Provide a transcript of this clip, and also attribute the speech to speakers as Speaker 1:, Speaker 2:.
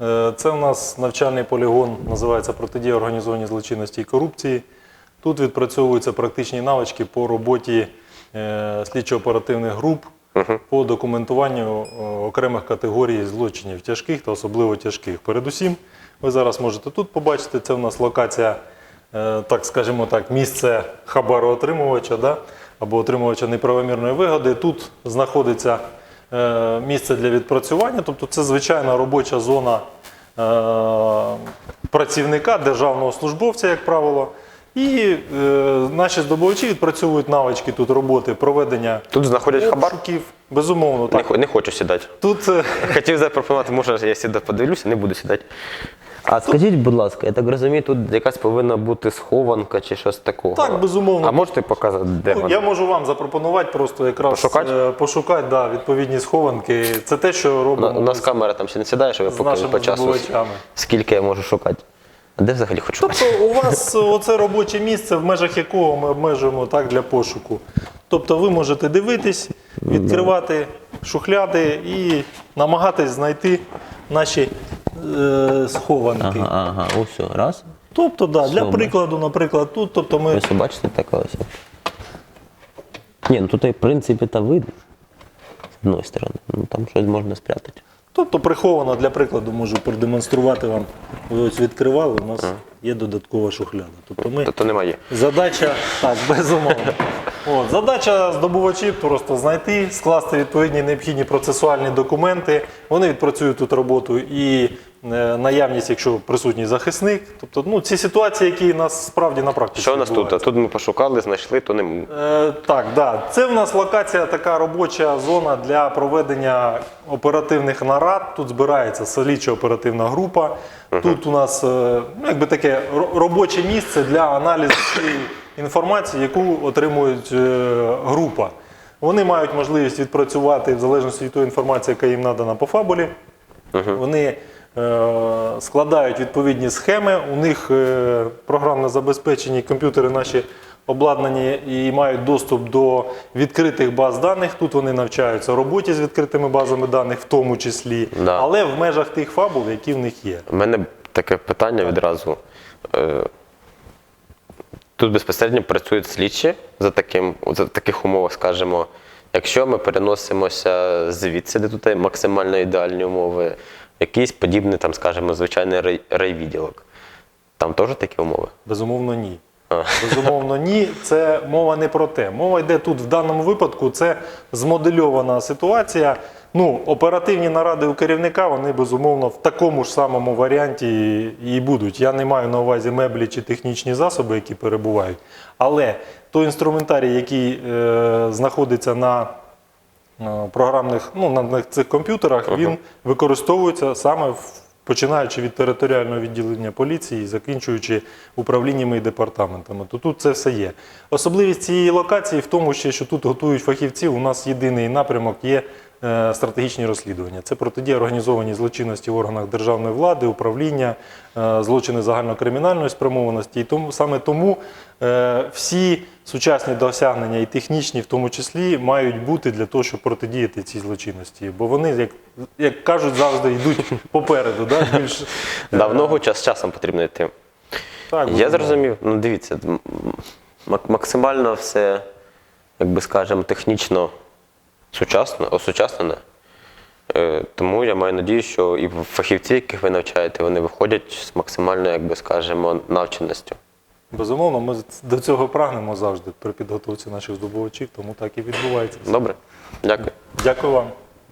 Speaker 1: Е, Це у нас навчальний полігон, називається протидія організованій злочинності і корупції. Тут відпрацьовуються практичні навички по роботі е, слідчо-оперативних груп по документуванню е, окремих категорій злочинів тяжких та особливо тяжких. Передусім, ви зараз можете тут побачити, це у нас локація, так скажімо так, місце хабароотримувача да? або отримувача неправомірної вигоди. Тут знаходиться місце для відпрацювання, тобто це звичайна робоча зона працівника, державного службовця, як правило. І е, наші здобувачі відпрацьовують навички тут роботи, проведення
Speaker 2: Тут знаходять хабар.
Speaker 1: обшуків. Безумовно,
Speaker 2: Не,
Speaker 1: так.
Speaker 2: хо- не хочу сідати.
Speaker 1: Тут е,
Speaker 2: Хотів запропонувати, може, я сюди подивлюся, не буду сідати.
Speaker 3: А скажіть, будь ласка, я так розумію, тут якась повинна бути схованка чи щось такого.
Speaker 1: Так, безумовно.
Speaker 3: А можете показати, де
Speaker 1: ну,
Speaker 3: вона?
Speaker 1: я можу вам запропонувати просто якраз
Speaker 2: Пошукати?
Speaker 1: е, пошукати да, відповідні схованки. Це те, що
Speaker 3: На-
Speaker 1: робимо
Speaker 3: У нас камера там ще не сідає, щоб я
Speaker 1: з
Speaker 3: поки
Speaker 1: нашими
Speaker 3: по часу.
Speaker 1: здобувачами.
Speaker 3: Скільки я можу шукати? А де взагалі хочу шукати?
Speaker 1: Тобто у вас оце робоче місце, в межах якого ми обмежуємо так для пошуку. Тобто ви можете дивитись, відкривати шухляди і намагатись знайти наші е, схованки.
Speaker 3: Ага, ага, ось, раз.
Speaker 1: Тобто, да, для прикладу, наприклад, тут, тобто ми
Speaker 3: Ось бачите таке ось. Ні, ну тут, в принципі, та видно. З одної сторони. Ну там щось можна спрятати.
Speaker 1: Тобто приховано, для прикладу, можу продемонструвати вам. Ви ось відкривали, у нас є додаткова шухляда. Тобто ми
Speaker 2: Тобто немає.
Speaker 1: задача, так, безумовно. От, задача здобувачів просто знайти, скласти відповідні необхідні процесуальні документи. Вони відпрацюють тут роботу і е, наявність, якщо присутній захисник. Тобто, ну, ці ситуації, які нас справді на практиці.
Speaker 2: Що у нас тут?
Speaker 1: відбуваються.
Speaker 2: Тут ми пошукали, знайшли, то не
Speaker 1: Е, так, да. Це в нас локація, така робоча зона для проведення оперативних нарад. Тут збирається слідчо-оперативна група. Тут у нас е, ну, якби таке ро- робоче місце для аналізу цієї інформації, яку отримують е, група. Вони мають можливість відпрацювати в залежності від тої інформації, яка їм надана по фабулі. Вони е, складають відповідні схеми. У них е, програмне забезпечені комп'ютери наші обладнані і мають доступ до відкритих баз даних. Тут вони навчаються роботі з відкритими базами даних, в тому числі,
Speaker 2: Да.
Speaker 1: але в межах тих фабул, які в них є.
Speaker 2: У мене таке питання відразу. Тут безпосередньо працюють слідчі за, таким, за таких умовах, скажімо, якщо ми переносимося звідси, де тут максимально ідеальні умови, якийсь подібний, там, скажімо, звичайний рай, райвідділок. Там теж такі умови?
Speaker 1: Безумовно, ні. Безумовно, ні. Це мова не про те. Мова йде тут в даному випадку. Це змодельована ситуація. Ну, оперативні наради у керівника вони безумовно в такому ж самому варіанті і будуть. Я не маю на увазі меблі чи технічні засоби, які перебувають. Але той інструментарій, який е, знаходиться на е, програмних, ну, на, цих комп'ютерах, він використовується саме в. Починаючи від територіального відділення поліції, і закінчуючи управліннями і департаментами, то тут це все є. Особливість цієї локації в тому, що тут готують фахівців. У нас єдиний напрямок є стратегічні розслідування. Це протидія організованій злочинності в органах державної влади, управління, е, злочини загальнокримінальної спрямованості. І тому саме тому е, всі сучасні досягнення і технічні, в тому числі, мають бути для того, щоб протидіяти цій злочинності. Бо вони, як, як кажуть, завжди йдуть попереду. Да? Більш,
Speaker 2: Давного час з часом потрібно йти.
Speaker 1: так,
Speaker 2: Я зрозумів, ну дивіться, максимально все, як би скажемо, технічно сучасно, осучаснене. Е, Тому я маю надію, що і фахівці, яких ви навчаєте, вони виходять з максимальною, як би скажемо, навченістю.
Speaker 1: Безумовно, ми до цього прагнемо завжди при підготовці наших здобувачів, тому так і відбувається.
Speaker 2: Добре? Дякую.
Speaker 1: Дякую вам.